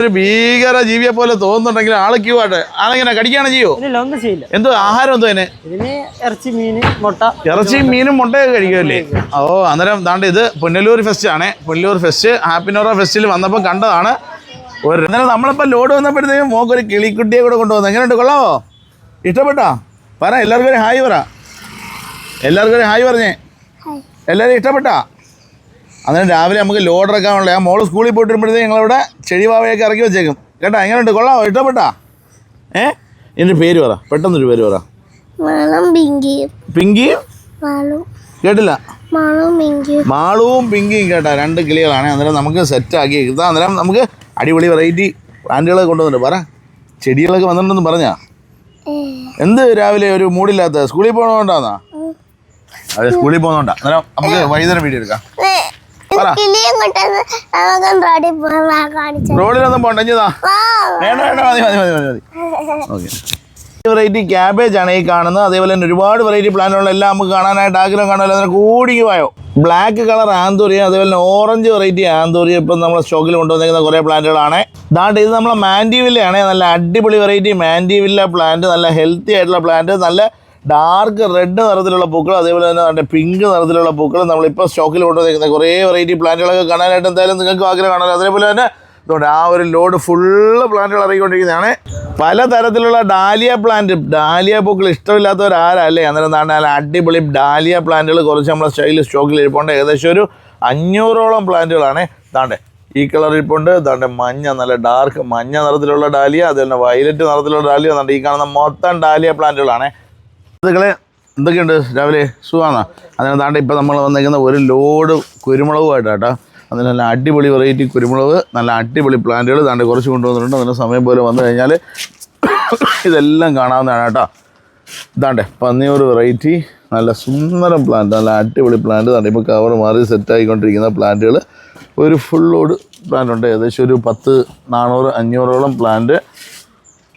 ഒരു ഭീകര ജീവിയെ പോലെ തോന്നുന്നുണ്ടെങ്കിൽ ആൾ ക്യൂ ആട്ടെ. ആളെങ്ങനെ കടിക്കാണ് ചെയ്യോ? ഒന്നും ചെയ്യില്ല. എന്തോ ആഹാരം എന്തോ അതിന്? ഇറച്ചി മീന് മുട്ട. ഇറച്ചിയും മീനും മുട്ടയൊക്കെ കഴിക്കുമല്ലേ ഓ അന്നേരം ദാണ്ട് ഇത് പുനലൂർ ഫെസ്റ്റ് ആണ്. പുനലൂർ ഫെസ്റ്റ് ഹാപ്പിനോറ ഫെസ്റ്റിൽ വന്നപ്പോൾ കണ്ടതാണ്. ഒരു അന്നേരം നമ്മളിപ്പോൾ ലോഡ് വന്നപ്പോഴത്തേക്കും മോക്ക് ഒരു കിളിക്കുട്ടിയെ കൂടെ കൊണ്ടുവന്നു. എങ്ങനെയുണ്ട് കൊള്ളാവോ? ഇഷ്ടപ്പെട്ടോ? പറ എല്ലാവർക്കും ഒരു ഹായ് പറ. എല്ലാവർക്കും ഒരു ഹായ് പറഞ്ഞേ. എല്ലാവരും ഇഷ്ടപ്പെട്ടാ? അന്നേരം രാവിലെ നമുക്ക് ലോഡ് ഇറക്കാനുള്ള ആ മോൾ സ്കൂളിൽ പോയിട്ട് വരുമ്പോഴത്തേക്ക് ഞങ്ങളവിടെ ചെടിവാവയൊക്കെ ഇറക്കി വെച്ചേക്കും. കേട്ടോ എങ്ങനെയുണ്ട്? കൊള്ളാം ഇഷ്ടപ്പെട്ടാ? ഏ? എന്റെ പേര് പറ. പെട്ടെന്നൊരു പേര് പറ. പിങ്കി കേട്ടില്ല. മാളവും പിങ്കി മാളുവും പിങ്കിയും കേട്ടാ. രണ്ട് കിളികളാണ്. അന്നേരം നമുക്ക് സെറ്റ് ആക്കി ഇതാ അന്നേരം നമുക്ക് അടിപൊളി വെറൈറ്റി പ്ലാന്റുകളൊക്കെ കൊണ്ടുവന്നിട്ട് പറ. ചെടികളൊക്കെ വന്നിട്ടുണ്ടെന്ന് പറഞ്ഞാ. എന്ത് രാവിലെ ഒരു മൂടില്ലാത്ത സ്കൂളിൽ പോകണോണ്ടാന്നാ അതെ സ്കൂളിൽ പോകുന്നോണ്ടാ അന്നേരം നമുക്ക് വൈകുന്നേരം വീഡിയോ എടുക്കാം. റോഡിലൊന്നും പോണ്ട ഇഞ്ഞതാ വേണ്ട വേണ്ട മതി മതി മതി മതി. മതി ഓക്കെ വെറൈറ്റി ക്യാബേജ് ആണ് ഈ കാണുന്നത്. അതേപോലെ തന്നെ ഒരുപാട് വെറൈറ്റി പ്ലാന്റുകൾ എല്ലാം നമുക്ക് കാണാനായിട്ട് ആഗ്രഹം കാണുമല്ലോ അതിന് കൂടി പോയോ. ബ്ലാക്ക് കളർ ആന്തൂറിയ അതേപോലെ തന്നെ ഓറഞ്ച് വെറൈറ്റി ആന്തൂറിയ ഇപ്പം നമ്മൾ സ്റ്റോക്കിൽ കൊണ്ടുവന്നിരിക്കുന്ന കുറേ പ്ലാന്റുകളാണ് ദാണ്ട് ഇത് നമ്മളെ മാൻഡിവില്ലയാണ് നല്ല അടിപൊളി വെറൈറ്റി മാൻഡിവില്ല പ്ലാന്റ് നല്ല ഹെൽത്തി ആയിട്ടുള്ള പ്ലാന്റ് നല്ല ഡാർക്ക് റെഡ് നിറത്തിലുള്ള പൂക്കൾ അതേപോലെ തന്നെ നല്ല പിങ്ക് നിറത്തിലുള്ള പൂക്കൾ നമ്മളിപ്പോൾ സ്റ്റോക്കിൽ കൊണ്ടുവന്നിരിക്കുന്ന കുറേ വെറൈറ്റി പ്ലാന്റുകളൊക്കെ കാണാനായിട്ട് എന്തായാലും നിങ്ങൾക്ക് ആഗ്രഹം കാണാമല്ലോ അതേപോലെ തന്നെ ഇതുകൊണ്ട് ആ ഒരു ലോഡ് ഫുള്ള് പ്ലാന്റുകൾ ഇറങ്ങിക്കൊണ്ടിരിക്കുന്നതാണ്. പല തരത്തിലുള്ള ഡാലിയ പ്ലാന്റ് ഡാലിയ പൂക്കൾ ഇഷ്ടമില്ലാത്തവരാരല്ലേ അന്നേരം എന്താണ് അടിപൊളി ഡാലിയ പ്ലാന്റുകൾ കുറച്ച് നമ്മളെ സ്റ്റൈൽ സ്റ്റോക്കിൽ ഇരിപ്പുണ്ട്. ഏകദേശം ഒരു അഞ്ഞൂറോളം പ്ലാന്റുകളാണ് താണ്ടെ ഈ കളർ ഇരിപ്പുണ്ട്. താണ്ടെ മഞ്ഞ നല്ല ഡാർക്ക് മഞ്ഞ നിറത്തിലുള്ള ഡാലിയ അതുപോലെ തന്നെ വയലറ്റ് നിറത്തിലുള്ള ഡാലിയ താണ്ടെ ഈ കാണുന്ന മൊത്തം ഡാലിയ പ്ലാന്റുകളാണ് ഇതുകളെ എന്തൊക്കെയുണ്ട്? രാവിലെ സുഖമാണോ? അതിന് താണ്ട് ഇപ്പം നമ്മൾ വന്നിരിക്കുന്ന ഒരു ലോഡ് കുരുമുളകുമായിട്ടാണ് കേട്ടോ അതിന് നല്ല അടിപൊളി വെറൈറ്റി കുരുമുളക് നല്ല അടിപൊളി പ്ലാന്റുകൾ താണ്ട് കുറച്ച് കൊണ്ടുവന്നിട്ടുണ്ട്. അതിന് സമയം പോലെ വന്നു കഴിഞ്ഞാൽ ഇതെല്ലാം കാണാവുന്നതാണ് കേട്ടോ. ഇതാണ്ടേ പന്നിയൂർ വെറൈറ്റി നല്ല സുന്ദരം പ്ലാന്റ് നല്ല അടിപൊളി പ്ലാന്റ് താണ്ട് ഇപ്പോൾ കവർ മാറി സെറ്റായിക്കൊണ്ടിരിക്കുന്ന പ്ലാന്റുകൾ ഒരു ഫുൾ ലോഡ് പ്ലാന്റ് ഉണ്ട്. ഏകദേശം ഒരു പത്ത് നാനൂറ് അഞ്ഞൂറോളം പ്ലാന്റ്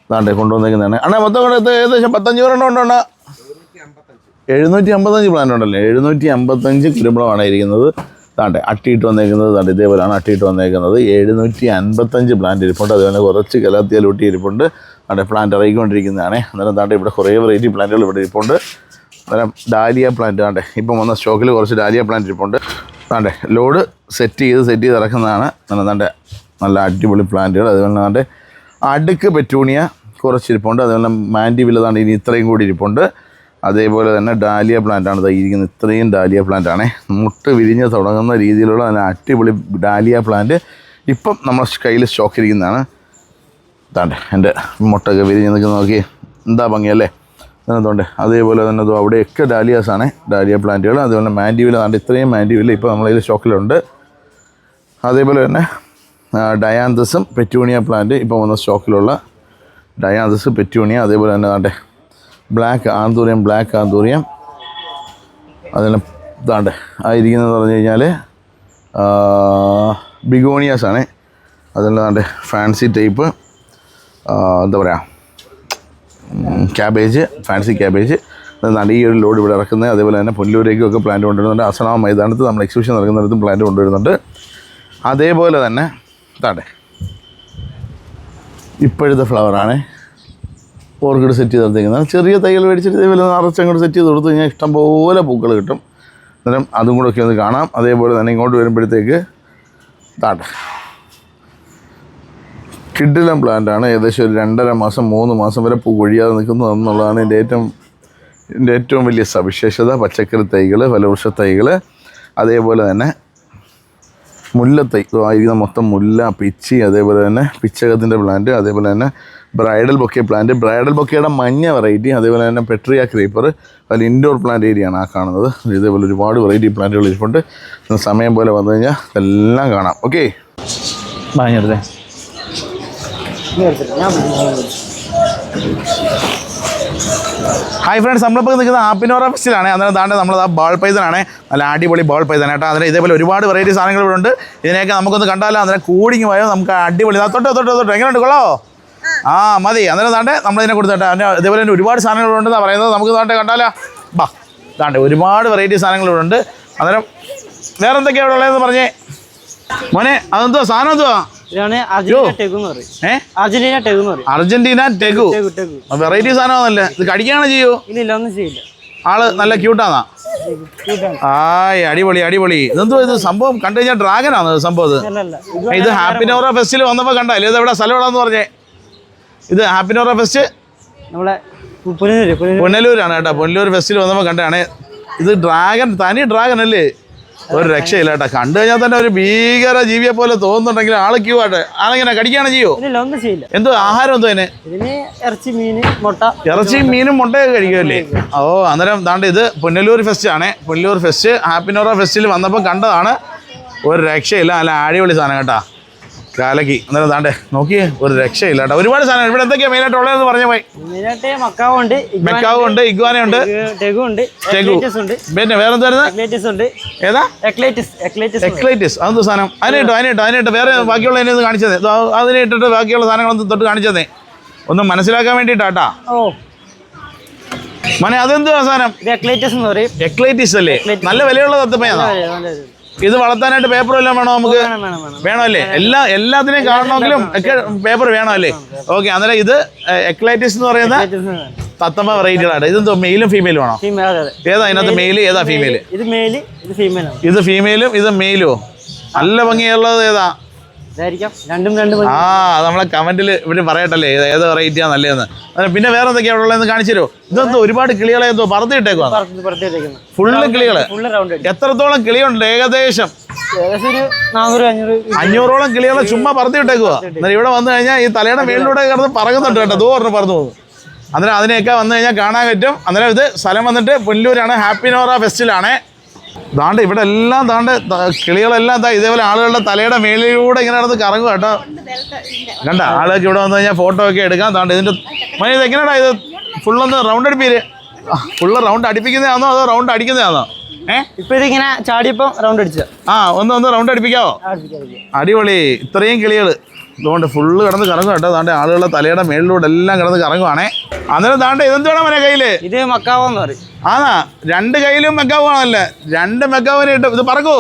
താണ്ടേ കൊണ്ടുവന്നേക്കുന്നതാണ് അണ്ണാ മൊത്തം കൊണ്ട് ഏകദേശം പത്തഞ്ഞൂറെണ്ണം ഉണ്ടോ? എഴുന്നൂറ്റി അമ്പത്തഞ്ച് പ്ലാന്റ് ഉണ്ടല്ലേ? എഴുന്നൂറ്റി അമ്പത്തഞ്ച് കുരുമുളകാണ് ഇരിക്കുന്നത്. താണ്ടെ അട്ടിയിട്ട് വന്നേക്കുന്നത് താണ്ടെ ഇതേപോലെയാണ് അട്ടിയിട്ട് വന്നേക്കുന്നത്. എഴുന്നൂറ്റി അൻപത്തഞ്ച് പ്ലാന്റ് ഇരിപ്പുണ്ട്. അതുപോലെ കുറച്ച് കലാത്തിയാലൂട്ടി ഇരിപ്പുണ്ട്. താണ്ടെ പ്ലാന്റ് ഇറങ്ങിക്കൊണ്ടിരിക്കുന്നതാണ്. അന്നേരം താണ്ടെ ഇവിടെ കുറേ വെറൈറ്റി പ്ലാന്റുകൾ ഇവിടെ ഇരിപ്പുണ്ട്. അന്നേരം ഡാലിയ പ്ലാന്റ് താണ്ടെ ഇപ്പം വന്ന സ്റ്റോക്കിൽ കുറച്ച് ഡാലിയ പ്ലാന്റ് ഇരിപ്പുണ്ട്. താണ്ടെ ലോഡ് സെറ്റ് ചെയ്ത് സെറ്റ് ചെയ്ത് ഇറക്കുന്നതാണ്. അന്നേരം താണ്ടെ നല്ല അടിപൊളി പ്ലാന്റുകൾ അതുപോലെ താണ്ടെ അടുക്ക് പെറ്റൂണിയ കുറച്ച് ഇരിപ്പുണ്ട്. അതുപോലെ മാൻഡി വില്ലതാണ് ഇനി ഇത്രയും കൂടി ഇരിപ്പുണ്ട്. അതേപോലെ തന്നെ ഡാലിയ പ്ലാന്റ് ആണ്. ദാ ഇത്രയും ഡാലിയ പ്ലാന്റ് ആണ്. മുട്ട് വിരിഞ്ഞ് തുടങ്ങുന്ന രീതിയിലുള്ള നല്ല അടിപൊളി ഡാലിയ പ്ലാന്റ് ഇപ്പം നമ്മൾ കയ്യിൽ സ്റ്റോക്ക് ഇരിക്കുന്നതാണ്. താണ്ട് എന്റെ മുട്ടൊക്കെ വിരിഞ്ഞ് നിൽക്കുന്ന നോക്കി. എന്താ ഭംഗിയല്ലേ? അതുകൊണ്ട് അതേപോലെ തന്നെ അതോ അവിടെയൊക്കെ ഡാലിയാസ് ആണ് ഡാലിയ പ്ലാന്റുകൾ അതുപോലെ മാൻഡിവില താണ്ട് ഇത്രയും മാൻഡിവില ഇപ്പോൾ നമ്മളതിൽ സ്റ്റോക്കിലുണ്ട് അതേപോലെ തന്നെ ഡയാന്തസും പെറ്റൂണിയ പ്ലാന്റ് ഇപ്പോൾ വന്ന സ്റ്റോക്കിലുള്ള ഡയാന്തസ് പെറ്റൂണിയ അതേപോലെ തന്നെ താണ്ടെ ബ്ലാക്ക് ആന്തൂറിയം ബ്ലാക്ക് ആന്തൂറിയം. അതിന് ഇതാണ്ട് ആയിരിക്കുന്നത് പറഞ്ഞു കഴിഞ്ഞാൽ ബിഗോണിയാസ് ആണ് അതല്ലാണ്ട് ഫാൻസി ടൈപ്പ് എന്താ പറയുക ക്യാബേജ് ഫാൻസി ക്യാബേജ്. എന്നാണ് ഈ ഒരു ലോഡ് ഇവിടെ ഇറക്കുന്നത്? അതേപോലെ തന്നെ പുല്ലൂരേക്കും ഒക്കെ പ്ലാന്റ് കൊണ്ടുവരുന്നുണ്ട്. അസണ മൈതാനത്ത് നമ്മൾ എക്സിബിഷൻ നടക്കുന്നിടത്തും പ്ലാന്റ് കൊണ്ടുവരുന്നുണ്ട്. അതേപോലെ തന്നെ താണ്ടെ ഇപ്പോഴത്തെ ഫ്ലവറാണ് ഓർക്കിഡ് സെറ്റ് ചെയ്ത് നിർത്തിക്കുന്നത് ചെറിയ തൈകൾ മേടിച്ചിട്ട് ഇതേപോലെ നിറച്ചങ്ങോട്ട് സെറ്റ് ചെയ്ത് കൊടുത്തു കഴിഞ്ഞാൽ ഇഷ്ടംപോലെ പൂക്കൾ കിട്ടും. അന്നേരം അതും കൂടെ ഒക്കെ ഒന്ന് കാണാം. അതേപോലെ തന്നെ ഇങ്ങോട്ട് വരുമ്പോഴത്തേക്ക് താട്ട. കിഡിലം പ്ലാന്റാണ് ഏകദേശം ഒരു രണ്ടര മാസം മൂന്ന് മാസം വരെ പൂ കൊഴിയാതെ നിൽക്കുന്നു എന്നുള്ളതാണ് എന്റെ ഏറ്റവും എന്റെ ഏറ്റവും വലിയ സവിശേഷത. പച്ചക്കറി തൈകൾ ഫലവൃക്ഷ തൈകൾ അതേപോലെ തന്നെ മുല്ലത്തൈ. ആയിരിക്കുന്ന മൊത്തം മുല്ല പിച്ചി അതേപോലെ തന്നെ പിച്ചകത്തിന്റെ പ്ലാന്റ് അതേപോലെ തന്നെ ബ്രൈഡൽ ബൊക്കെ പ്ലാന്റ് ബ്രൈഡൽ ബൊക്കയുടെ മഞ്ഞ വെറൈറ്റി അതേപോലെ തന്നെ പെട്രിയ ക്രീപ്പർ അതിൽ ഇൻഡോർ പ്ലാന്റ് ഏരിയയാണ് ആ കാണുന്നത്. ഇതേപോലെ ഒരുപാട് വെറൈറ്റി പ്ലാന്റുകൾ ഇരിപ്പുണ്ട്. സമയം പോലെ വന്നു കഴിഞ്ഞാൽ എല്ലാം കാണാം. ഓക്കെ. ഹായ് ഫ്രണ്ട്സ് നമ്മളിപ്പോൾ നിൽക്കുന്ന ആപ്പിനോറ ഫെസ്റ്റിലാണ് അന്നേരം താണ്ട് നമ്മൾ ആ ബാൾ പൈതനാണ് നല്ല അടിപൊളി ബാൾ പൈതൻ കേട്ടോ. അതിന് ഇതേപോലെ ഒരുപാട് വെറൈറ്റി സാധനങ്ങൾ ഇവിടെ ഉണ്ട്. ഇതിനെയൊക്കെ നമുക്കൊന്ന് കണ്ടാലോ? അന്നേരം കൂടിങ് പോയോ നമുക്ക് അടിപൊളി തൊട്ടോ തൊട്ടോ തൊട്ടോ. എങ്ങനെയുണ്ട് കൊള്ളാവോ ആ മതി. അന്നേരം താണ്ടെ നമ്മളതിനെ കൊടുത്തോട്ടെ അതിന്റെ ഇതേപോലെ തന്നെ ഒരുപാട് സാധനങ്ങളുണ്ടെന്നാണ് പറയുന്നത് നമുക്ക് താണ്ടെ കണ്ടാലോ? ബാ താണ്ടെ ഒരുപാട് വെറൈറ്റി ഉണ്ട് അന്നേരം വേറെ എന്തൊക്കെയാണ് ഇവിടെ ഉള്ളതെന്ന് പറഞ്ഞേ? മോനെ അതെന്തുവാ? സാധനം എന്തുവാ? അർജന്റീന ടെഗു വെറൈറ്റി സാധനമാണല്ലേ? ഇത് കടിക്കുകയാണ് ചെയ്യൂ? ആൾ നല്ല ക്യൂട്ടാന്നാ ആയ് അടിപൊളി അടിപൊളി. ഇതെന്തോ ഇത്? സംഭവം കണ്ടു കഴിഞ്ഞാൽ ഡ്രാഗനാണ് സംഭവം ഇത്. ഹാപ്പി നോറ ഫെസ്റ്റിൽ വന്നപ്പോ കണ്ടല്ലേ ഇത് എവിടെ സ്ഥലം എവിടെ പറഞ്ഞേ? ഇത് ഹാപ്പിനോറ ഫെസ്റ്റ്? നമ്മളെ പുനലൂര് പുനലൂര്. പുനലൂരാണ് കേട്ടോ. പുനലൂർ ഫെസ്റ്റിൽ വന്നപ്പോൾ കണ്ടാണ്. ഇത് ഡ്രാഗൺ തനി ഡ്രാഗൺ അല്ലേ? ഒരു രക്ഷയില്ല കേട്ടോ. കണ്ടു കഴിഞ്ഞാൽ തന്നെ ഒരു ഭീകര ജീവിയെ പോലെ തോന്നുന്നുണ്ടെങ്കിൽ ആൾ ക്യൂ ആട്ടെ. ആളെങ്ങനെ കടിക്കാണ് ചെയ്യോ? ഒന്നും ചെയ്യില്ല. എന്തോ ആഹാരം എന്തോ അതിന്? ഇറച്ചി മീൻ മുട്ട. ഇറച്ചിയും മീനും മുട്ടയൊക്കെ കഴിക്കുമല്ലേ? ഓ അന്നേരം ദാണ്ട് ഇത് പുനലൂർ ഫെസ്റ്റ് ആണ് പുനലൂർ ഫെസ്റ്റ് ഹാപ്പിനോറ ഫെസ്റ്റിൽ വന്നപ്പോൾ കണ്ടതാണ്. ഒരു രക്ഷയില്ല അല്ല അടിപൊളി സാധനം കേട്ടാ. കാലക്കി അന്നേരം താണ്ടേ നോക്കിയേ ഒരു രക്ഷയില്ല കേട്ടോ ഒരുപാട് സാധനം. ഇവിടെ എന്തൊക്കെയാ മെയിൻ ആയിട്ട് ഉള്ളതെന്ന് പറഞ്ഞു പോയി. മെയിനായിട്ട് മക്കാവ് ഉണ്ട് മെക്കാവ് ഉണ്ട് പിന്നെ വേറെ എന്തായിരുന്നു ഏതാ? എക്ലേറ്റസ് അതെന്ത് സാധനം? അതിനിട്ടോ അതിനിട്ടോ അതിനിട്ട്. വേറെ ബാക്കിയുള്ള കാണിച്ചതേ. ദോ, അതിനെ ഇട്ടിട്ട് ബാക്കിയുള്ള സാധനങ്ങളൊന്നും തൊട്ട് കാണിച്ചതേ. ഒന്ന് മനസ്സിലാക്കാൻ വേണ്ടിട്ടാ ഓ. മനെ അതെന്തുവാ സാധനം? എക്ലൈറ്റിസ് എന്ന് പറയും. എക്ലൈറ്റിസ് അല്ലേ? നല്ല വിലയുള്ള തത്തമ്മയാണോ ഇത്. വളർത്താനായിട്ട് പേപ്പർ എല്ലാം വേണോ നമുക്ക്? വേണം വേണം വേണം. വേണമല്ലേ? എല്ലാ എല്ലാത്തിനെയും കാണണമെങ്കിലും ഒക്കെ പേപ്പർ വേണമല്ലേ? ഓക്കെ അന്നേരം ഇത് എക്ലൈറ്റിസ് എന്ന് പറയുന്ന തത്തമ്മ വെറൈറ്റികളാണ് ഇത് മെയിലും ഫീമെയിലും ആണോ? ഏതാ അതിനകത്ത് മെയിൽ ഏതാ ഫീമെയിൽ ഇത് മെയിൽ ഫീമെയിലും ഇത് മെയിലോ നല്ല ഭംഗിയുള്ളത് ഏതാ? ആ നമ്മളെ കമന്റിൽ ഇവർ പറയട്ടല്ലേ? ഏത് വെറൈറ്റിയാ നല്ലതെന്ന് പിന്നെ വേറെ എന്തൊക്കെയാ അവിടെ ഉള്ളതെന്ന് കാണിച്ചു തരുമോ? ഇതെന്തോ ഒരുപാട് കിളികളെ എന്തോ പുറത്തേക്കുന്നത് ഫുള്ള് കിളികൾ. എത്രത്തോളം കിളിയുണ്ട് ഏകദേശം? അഞ്ഞൂറോളം കിളികളെ ചുമ്മാ പറത്തി വിട്ടേക്കുവാ എന്നാൽ ഇവിടെ വന്നു കഴിഞ്ഞാൽ ഈ തലയുടെ മേളിലൂടെ കിടന്ന് പറക്കുന്നുണ്ട് കേട്ടോ. ദൂരം പറന്നു പോകും അന്നേരം അതിനെയൊക്കെ വന്നു കഴിഞ്ഞാൽ കാണാൻ പറ്റും. അന്നേരം ഇത് സ്ഥലം വന്നിട്ട് പുല്ലൂരാണ്. ഹാപ്പി നോറ ഫെസ്റ്റിലാണ് ദാണ്ട് ഇവിടെ എല്ലാം ദാണ്ട് കിളികളെല്ലാം ഇതേപോലെ ആളുകളുടെ തലയുടെ മേളിലൂടെ ഇങ്ങനെ നടന്ന് കറങ്ങും കേട്ടോ. കണ്ട ആളുകൾക്ക് ഇവിടെ വന്നു കഴിഞ്ഞാൽ ഫോട്ടോ ഒക്കെ എടുക്കാം. ദാണ്ട് ഇതിന്റെ മണി ഇത് എങ്ങനെയാടാ ഇത്? ഫുള്ളൊന്ന് റൗണ്ട് അടിപ്പീര്. ഫുള്ള് റൗണ്ട് അടിപ്പിക്കുന്നതാണോ അതോ റൗണ്ട് അടിക്കുന്നതാണോ? ഏ? ഇപ്പൊ ഇതിങ്ങനെ ചാടിയപ്പം റൗണ്ട് അടിച്ച. ആ ഒന്ന് ഒന്ന് റൗണ്ട് അടിപ്പിക്കാവോ? അടിപൊളി. ഇത്രയും കിളികൾ ഇതുകൊണ്ട് ഫുള്ള് കിടന്ന് കറങ്ങും കേട്ടോ. താണ്ടെ ആളുകളുടെ തലയുടെ മേളിലൂടെ എല്ലാം കിടന്ന് കറങ്ങുവാണേ. അന്നേരം താണ്ടെ വേണം മനെ കയ്യിൽ? ഇത് മക്കാവെന്ന് പറയും. ആന്നാ രണ്ട് കയ്യിലും മെക്കാവ് ആണല്ലേ? രണ്ട് മെക്കാവിന് ഇട്ട് ഇത് പറക്കോ.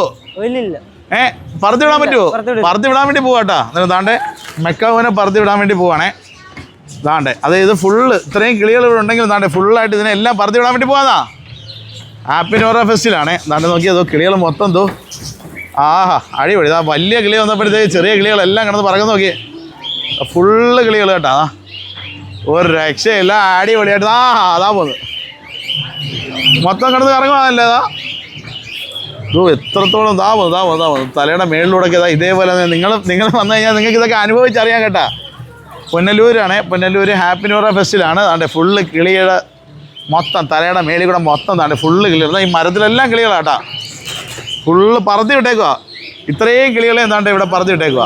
ഇല്ലില്ല. ഇല്ല ഏ പറത്തി വിടാൻ പറ്റുമോ പറത്തി വിടാൻ വേണ്ടി പോവാട്ടാ. അന്നേരം താണ്ടെ മെക്കാവിനെ പറത്തി വിടാൻ വേണ്ടി പോവാണേ. താണ്ടെ അത് ഇത് ഫുള്ള് ഇത്രയും കിളികൾ ഇവിടെ ഉണ്ടെങ്കിൽ താണ്ടെ ഫുള്ളായിട്ട് ഇതിനെ എല്ലാം പറത്തി വിടാൻ വേണ്ടി പോവാതാ ഹാപ്പി നോറ ഫെസ്റ്റിലാണേ താണ്ടെ നോക്കിയതോ കിളികൾ മൊത്തം തോ ആഹാ അടിപൊളി. ഇതാ വലിയ കിളി വന്നപ്പോഴത്തേക്ക് ചെറിയ കിളികളെല്ലാം കിടന്ന് പറക്കുന്ന നോക്കിയേ ഫുള്ള് കിളികൾ കേട്ടാ ഒരു രക്ഷയില്ല അടിപൊളിയായിട്ട്. ആ അതാ പോന്ന്. മൊത്തം കിടന്ന് കറങ്ങുവാണല്ലേ ഇതാ? ഓ എത്രത്തോളം ദാ പോകുന്നു ദാ പോകുന്നു ദാ പോകുന്നു തലയുടെ മേളിലൂടെയൊക്കെ ഇതാ ഇതേപോലെ നിങ്ങൾ നിങ്ങൾ വന്നു കഴിഞ്ഞാൽ നിങ്ങൾക്ക് ഇതൊക്കെ അനുഭവിച്ചറിയാൻ കേട്ടാ. പുനലൂരാണ് പുനലൂർ ഹാപ്പി ന്യൂറ ഫെസ്റ്റിലാണ്. അതാണ്ട് ഫുള്ള് കിളിയുടെ മൊത്തം തലയുടെ മേളിൽ കൂടെ മൊത്തം താണ്ട് ഫുള്ള് കിളികൾ. ഈ മരത്തിലെല്ലാം കിളികളാട്ടാ. ഫുള്ള് പറത്തി വിട്ടേക്കുക ഇത്രയും കിളികളെ എന്താണ്ട് ഇവിടെ പറത്തി വിട്ടേക്കുക